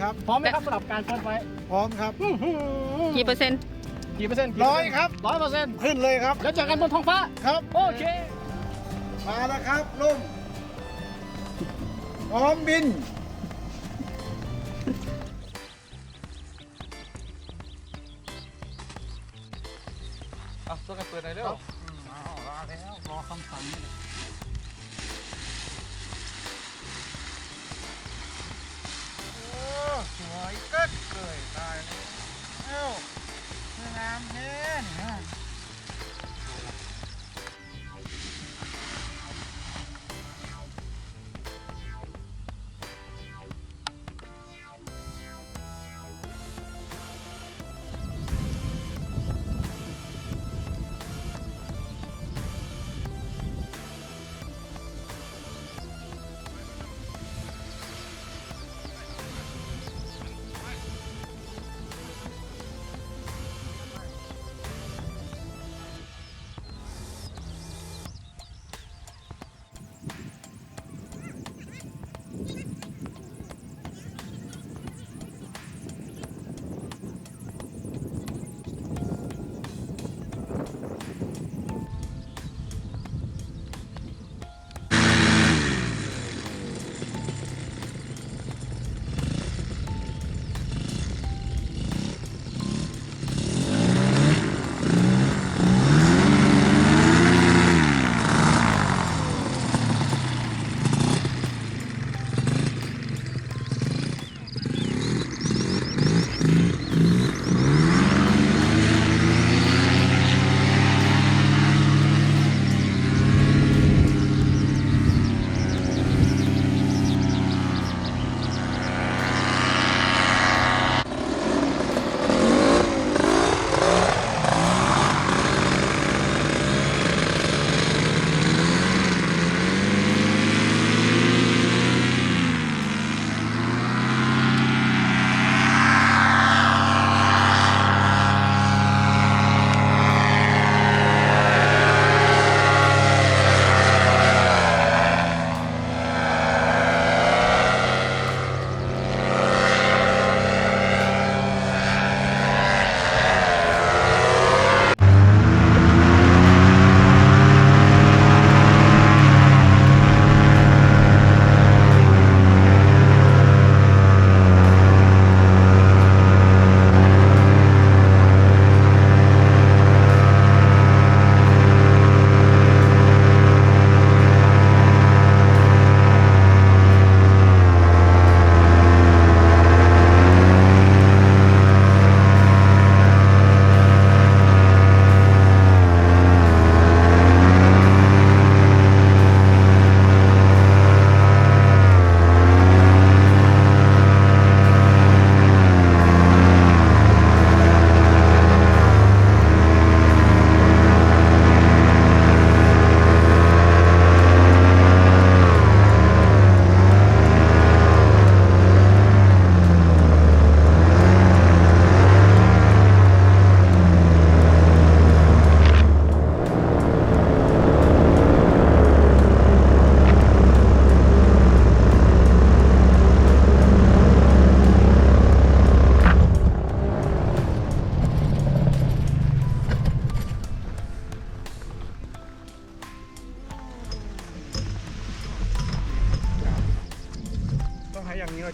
ครับ พร้อมไหมครับสำหรับการเฟิร์สไฟท์พร้อมครับอื้อหือกี่เปอร์เซ็นต์กี่เปอร์เซ็นต์ร้อยครับ ร้อยเปอร์เซ็นต์ขึ้นเลยครับ แล้วเจอกันบนท้องฟ้า ครับ โอเค มาแล้วครับลุงพร้อมบินอะช่วยกันเปิดหน่อยเร็วมาแล้วรอคำสั่งนี่แหละ โอ้ ไปก็เกยตายเลยเอ้าน้ำแน้ง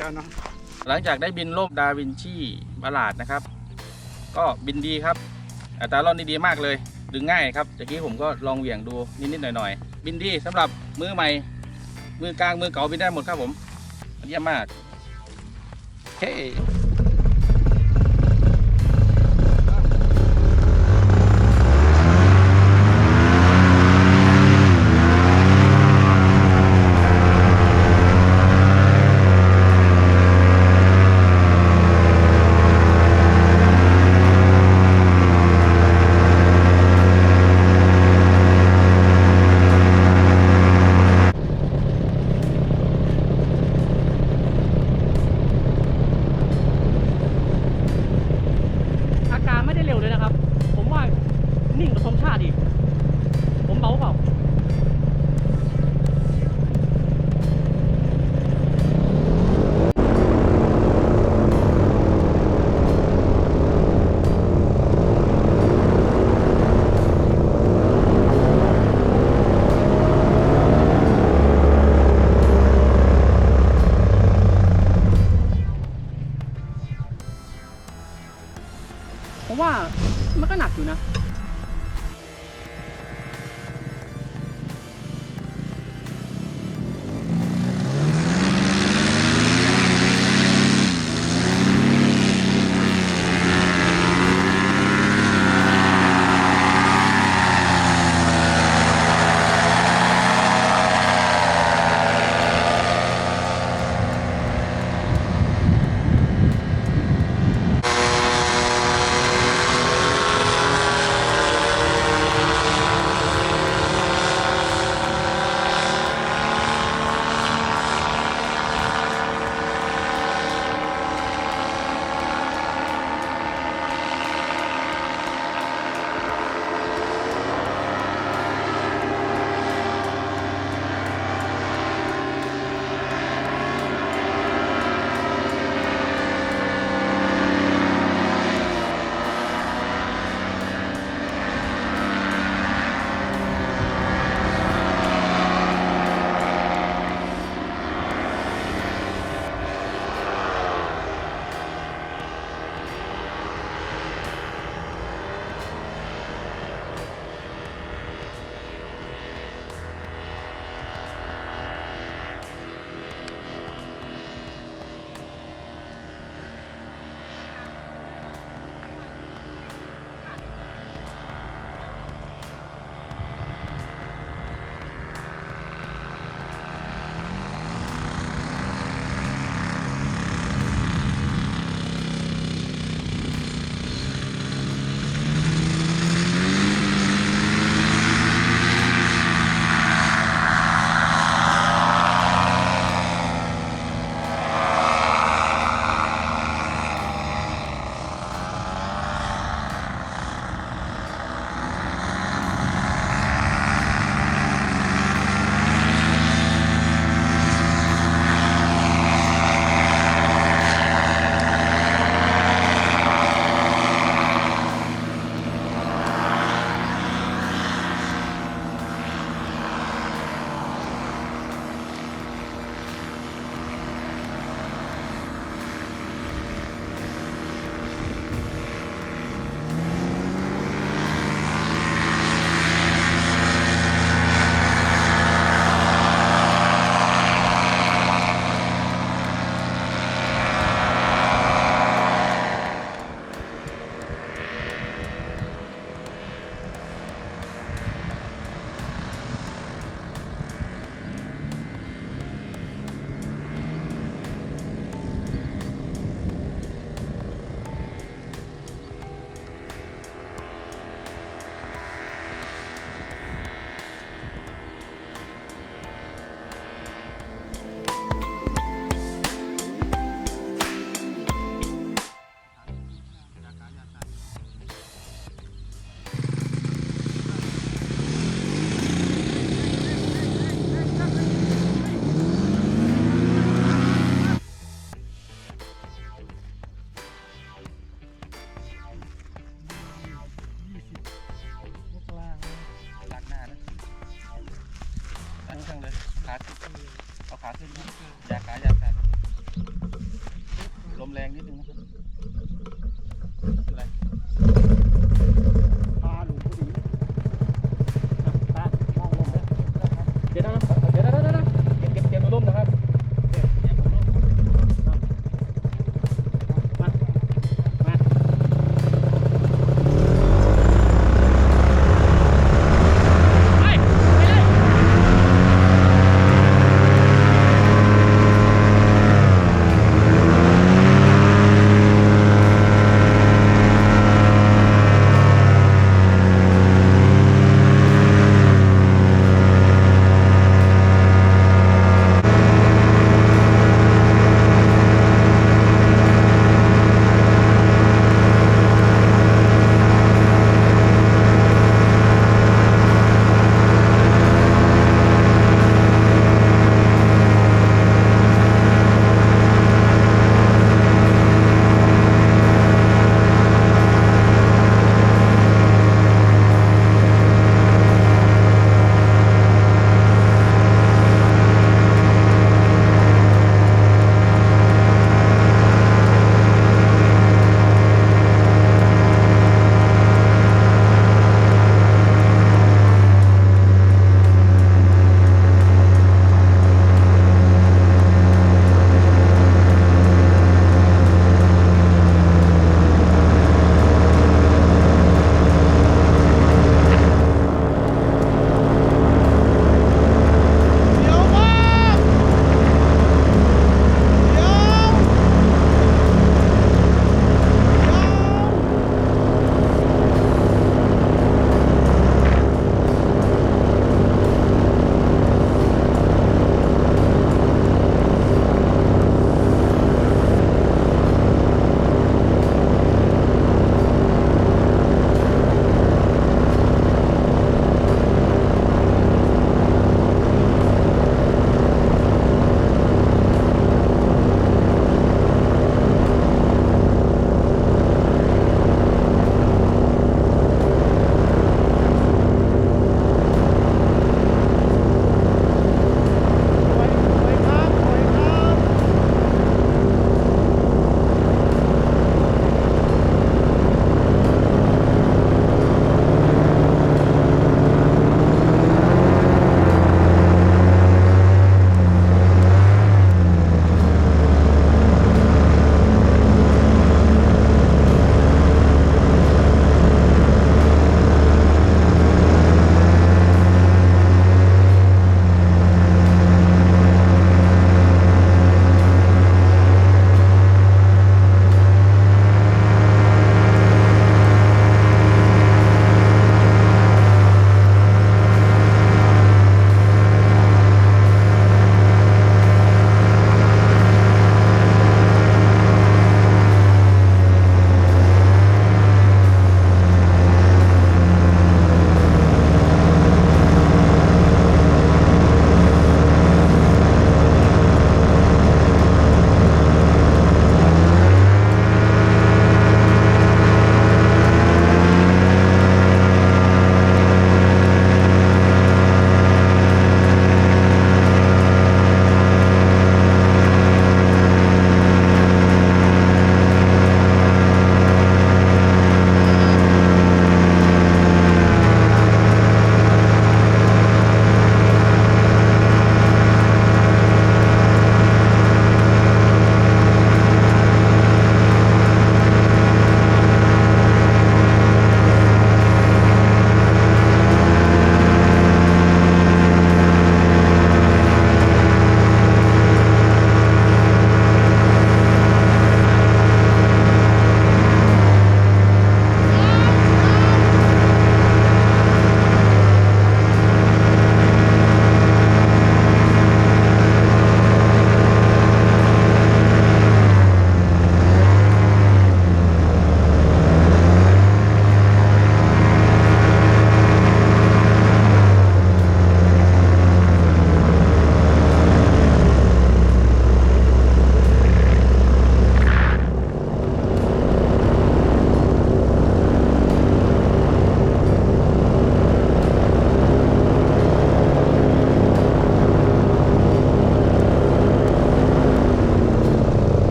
ให้อย่างนี้อาจารย์เนาะหลังจากได้บินโลบดาวินชีบาลาดนะครับ ก็บินดีครับอัตราล่อนนี่ดีมากเลย ดึงง่ายครับจากี้ผมก็ลองเหวี่ยงดูนิดๆหน่อยๆ บินดีสำหรับมือใหม่ มือกลางมือเก่าบินได้หมดครับผมเยี่ยมมากเฮ้ เพราะว่ามันก็หนักอยู่นะ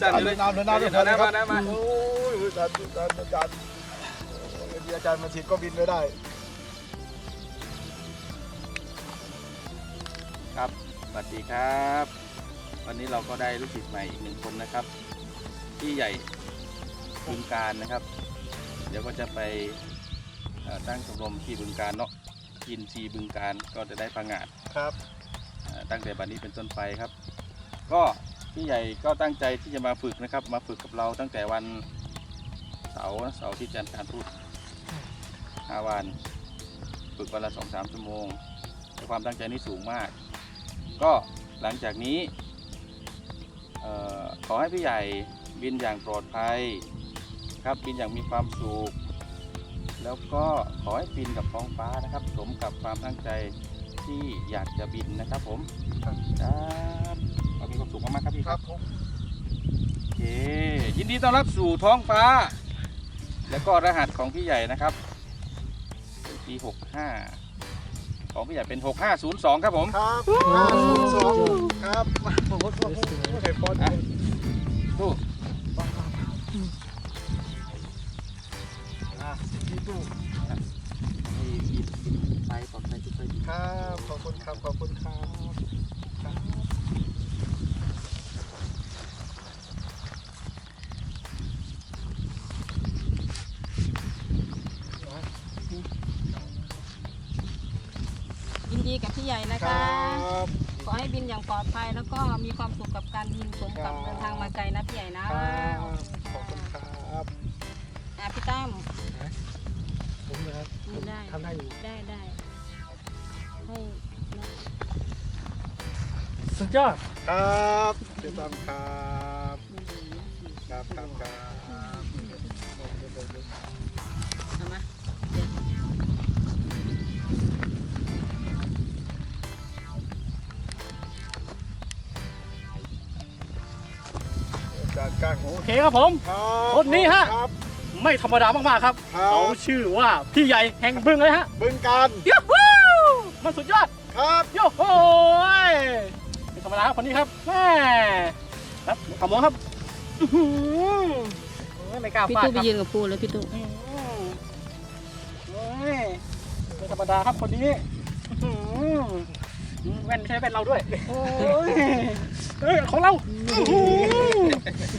สั่นอยู่เลยน้ำน้ำน้ำเดี๋ยวน้ำน้ำมาโอ้ยอาจารย์อาจารย์อาจารย์โอ้ยอาจารย์มาฉีดก็บินไม่ได้ ครับสวัสดีครับ วันนี้เราก็ได้ลูกศิษย์ใหม่อีกหนึ่งคนนะครับพี่ใหญ่บึงการนะครับ เดี๋ยวก็จะไปตั้งชมรมที่บึงการเนาะกินซีบึงการก็จะได้พังงาดครับตั้งแต่บัดนี้เป็นต้นไปครับ ก็ พี่ใหญ่ก็ตั้งใจที่จะมาฝึกนะครับ มาฝึกกับเราตั้งแต่วันเสาร์นะเสาร์ที่จันทร์การพุธห้าวัน ฝึกวันละสองสามชั่วโมงแต่ความตั้งใจนี่สูงมาก ก็หลังจากนี้เออขอให้พี่ใหญ่บินอย่างปลอดภัยครับบินอย่างมีความสุขแล้วก็ขอให้บินกับท้องฟ้านะครับ สมกับความตั้งใจที่อยากจะบินนะครับผมครับครับขอ มีความสุขมากๆครับพี่คครัรับบผมโอเคยินดีต้อนรับสู่ท้องฟ้า แล้วก็รหัสของพี่ใหญ่นะครับเป็นปี65 ของพี่ใหญ่เป็น 6502 ครับผม ครับห้าศูนย์สองครับโอ้โหโอ้โหไข่ปอนอะตู้อะพี่ตู้ให้บินไปปลอดภัยทุกไปครับขอบคุณครับขอบคุณครับครับ ดีกับพี่ใหญ่นะคคะรับ ขอให้บินอย่างปลอดภัยแล้วก็มีความสุขกับการบินสมกับ เดินทางมาไกลนะพี่ใหญ่นะครับขอบคุณครับอะพี่ตั้ม ผมนะครับไม่ได้ ทำได้อยู่ได้ได้ให้นะสุดยอด ครับเดี๋ยวตามครับไม่ดีนะสิครับครับครับ จารย์ก้างโอ้โอเคครับผมครับคนนี้ฮะ ครับ ไม่ธรรมดามากๆครับ ครับ เขาชื่อว่าพี่ใหญ่แห่งบึงเลยฮะบึงการยูฮูมันสุดยอดครับโยโหยไม่ธรรมดาครับคนนี้ครับแม่ครับขโมยครับอื้อหือโอ้ยไม่กล้าพี่ฟาดตู้คไปรับ ยืนกับปูเลยพี่ตู้อื้อหือโอ้ยไม่ธรรมดาครับคนนี้อื้อหือ แว่นไม่ใช่แว่นเราด้วยโอ้ยเอ้ยของเราอื้อหือ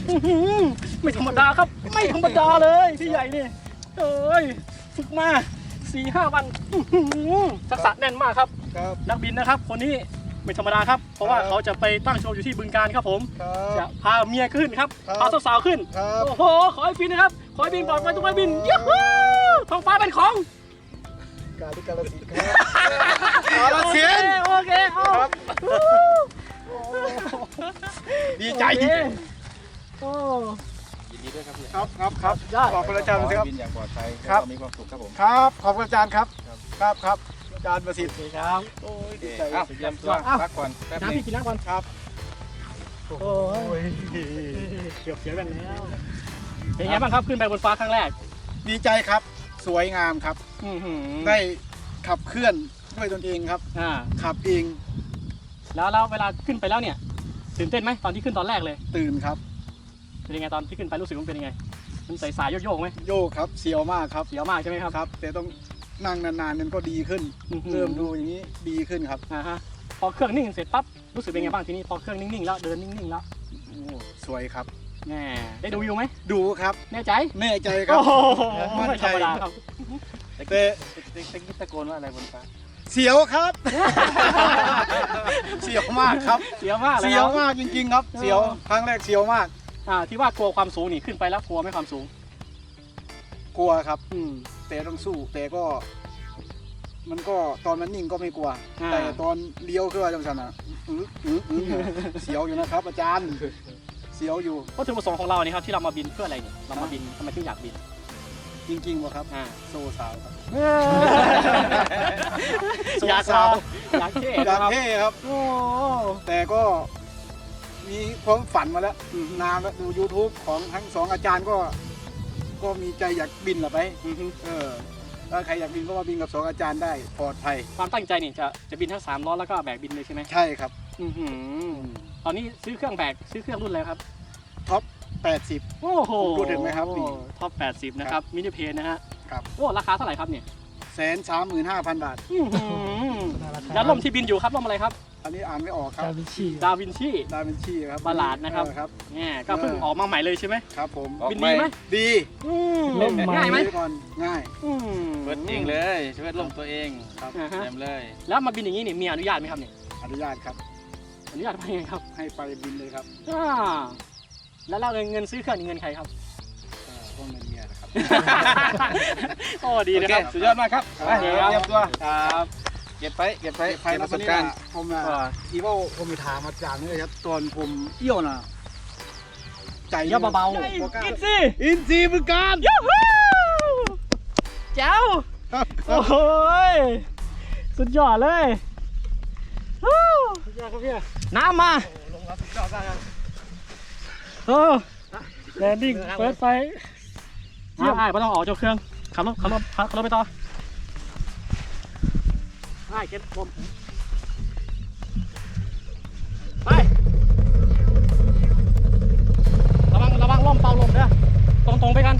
อื้อหือไม่ธรรมดาครับ ไม่ธรรมดาเลยพี่ใหญ่นี่เอ้ยฝึกมาสี่ห้าวันอื้อหือทักษะแน่นมากครับ ครับ นักบินนะครับ คนนี้ไม่ธรรมดาครับ เพราะว่าครับ เขาจะไปตั้งโชว์อยู่ที่บึงการครับผม ครัจะบ พาเมียขึ้นครับ ครับพาสาวๆขึ้น ครับ โอ้โห ขอให้บินนะครับ ขอให้บินปลอดภัยทุกใบบินยูฮูท้องฟ้าเป็นของ การที่กาลสินธุ์ครับกาลสินธุ์โอเคโอเครับดีใจโอ้ ยินดีด้วยครับพี่ครับครับครับยอด ขอบคุณอาจารย์ขอคให้รับ บินอย่างปลอดภัยครับแล้วก็มีความสุขครับผม ครับขอบคุณอาจารย์ครับ ครับครับอาจารย์ประสิทธิ์ครับ โอ้ยดีใจเอ้าเตรียมตัวเอ้า พักก่อนแป๊บหนึน้ำงพี่กินน้ำก่อนครับ โอ้โอ้ยเกือบเสียกันแล้วเป็นไงบ้างครับขึ้นไปบนฟ้าครั้งแรก ดีใจครับ สวยงามครับ อื้อหือได้ขับเคลื่อนด้วยตนเองครับ อ่าขับเองแล้วแล้วเวลาขึ้นไปแล้วเนี่ยตื่นเต้นไหมตอนที่ขึ้นตอนแรกเลย ตื่นครับ เป็นยังไงตอนที่ขึ้นไปรู้สึกว่าเป็นยังไง มันใสสายโยกๆไหมโยกครับเสียวมากครับเสียวมากใช่ไหมครับ ครับ แต่ต้องนั่งนานๆมันก็ดีขึ้นอื้อหือ เริ่มดูอย่างนี้ดีขึ้นครับอ่าฮะพอเครื่องนิ่งเสร็จปั๊บรู้สึกเป็นไงบ้างทีนี้พอเครื่องนิ่งๆแล้วเดินนิ่งๆแล้ว โอ้สวยครับ แน่ได้ดูอยู่ไหมดูครับ แน่ใจแน่ใจครัโอ้บ โหมั่นไม่ใจ ธรรมดาครับแต่เต็กกี้ตะโกนว่าอะไรบนฟ้าเสียวครับ เสียวมากครับ เสียวมากเลยเสีคยวรับมากจริงๆครับ เสียวครั้งแรกเสียวมาก อ่าที่ว่ากลัวความสูงนี่ขึ้นไปแล้วกลัวไหม่ความสูง กลัวครับ อืม แต่ต้องสู้แต่ก็ มันก็ตอนมันนิ่งก็ไม่กลัว อ่า แต่ตอนเลี้ยวขึ้นมาจังสันอะอื้ออื้ออื้อเสียวอยู่นะครับ อาจารย์เสียวอยู่ วัตถุประสงค์ของเราเนี่ยครับที่เรามาบินเพื่ออะไรเนี่ยเรามาบินทำไมถึงอยากบิน จริงๆวะครับ อ่า โซสาวครับอยากสาว อยากเท่อยากนะครับเท่ครับ โอ้แต่ก็มีความฝันมาแล้วนานแล้วดู YouTube ของทั้งสองอาจารย์ก็ ก็มีใจอยากบินเหรอไป อือฮึเออถ้าใครอยากบินก็มาบินกับสองอาจารย์ได้ปลอดภัย ความตั้งใจนี่จะจะบินทั้งสามล้อแล้วก็แบกบินเลยใช่ไหม ใช่ครับ อือหือตอนนี้ซื้อเครื่องแบกซื้อเครื่องรุ่นอะไรครับ ท็อป 80 โอ้โหพูดถึงไหมครับนี่ท็อป 80 นะครับ มินิเพนนะฮะครับ โอ้ ราคาเท่าไหร่ครับเนี่ยแสนสามหมื่นห้าพันบาท อื้อหือยันลมที่บินอยู่ครับลมอะไรครับ อันนี้อ่านไม่ออกครับ ดาวินชีดาวินชีครับบาลาดนะครับ เออครับ เนี่ยก็เพิ่งออกมาใหม่เลยใช่ไหมครับผม ออกบินดีไหมดีอืมเล่นง่ายไหมก่อนง่าย อืม เปิดเองเลยช่วยลมตัวเองครับอ่าฮะ เต็มเลย แล้วมาบินอย่างนี้นี่มีอนุญาตไหมครับเนี่ยอนุญาตครับ อนุญาตว่าไงครับให้ไปบินเลยครับอ่าแล้วเราเงินซื้อเครื่องนี่เงินใครครับเออก็เงินเมียนะครับ โอ้ดีโอนะเคครับสุดยอดมากครับไปเดี๋เตยวรียมตัวครับเก็บไปเก็บไปไฟเก็บนะประสวันบนี้การณ์นะผมนะอ่า อีว่าผมมีถามอาจารย์นี่ครับตอนผมเอี้ยวน่ะใจเยอะเบาบ่กล้ๆกินสิอินซีย์มือการยูฮูแจ๋วครับโอ้โหยสุดยอดเลยฮู้ น้ำมาเออแลนดิ้งเปิดไฟเยี่ยมไม่ต้องออกเจ้าเครื่องขับรถขับรถขับรถไปต่อไปเก็บผมไประวังระวังล่มเป่าลมเด้อตรงตรงไปกัน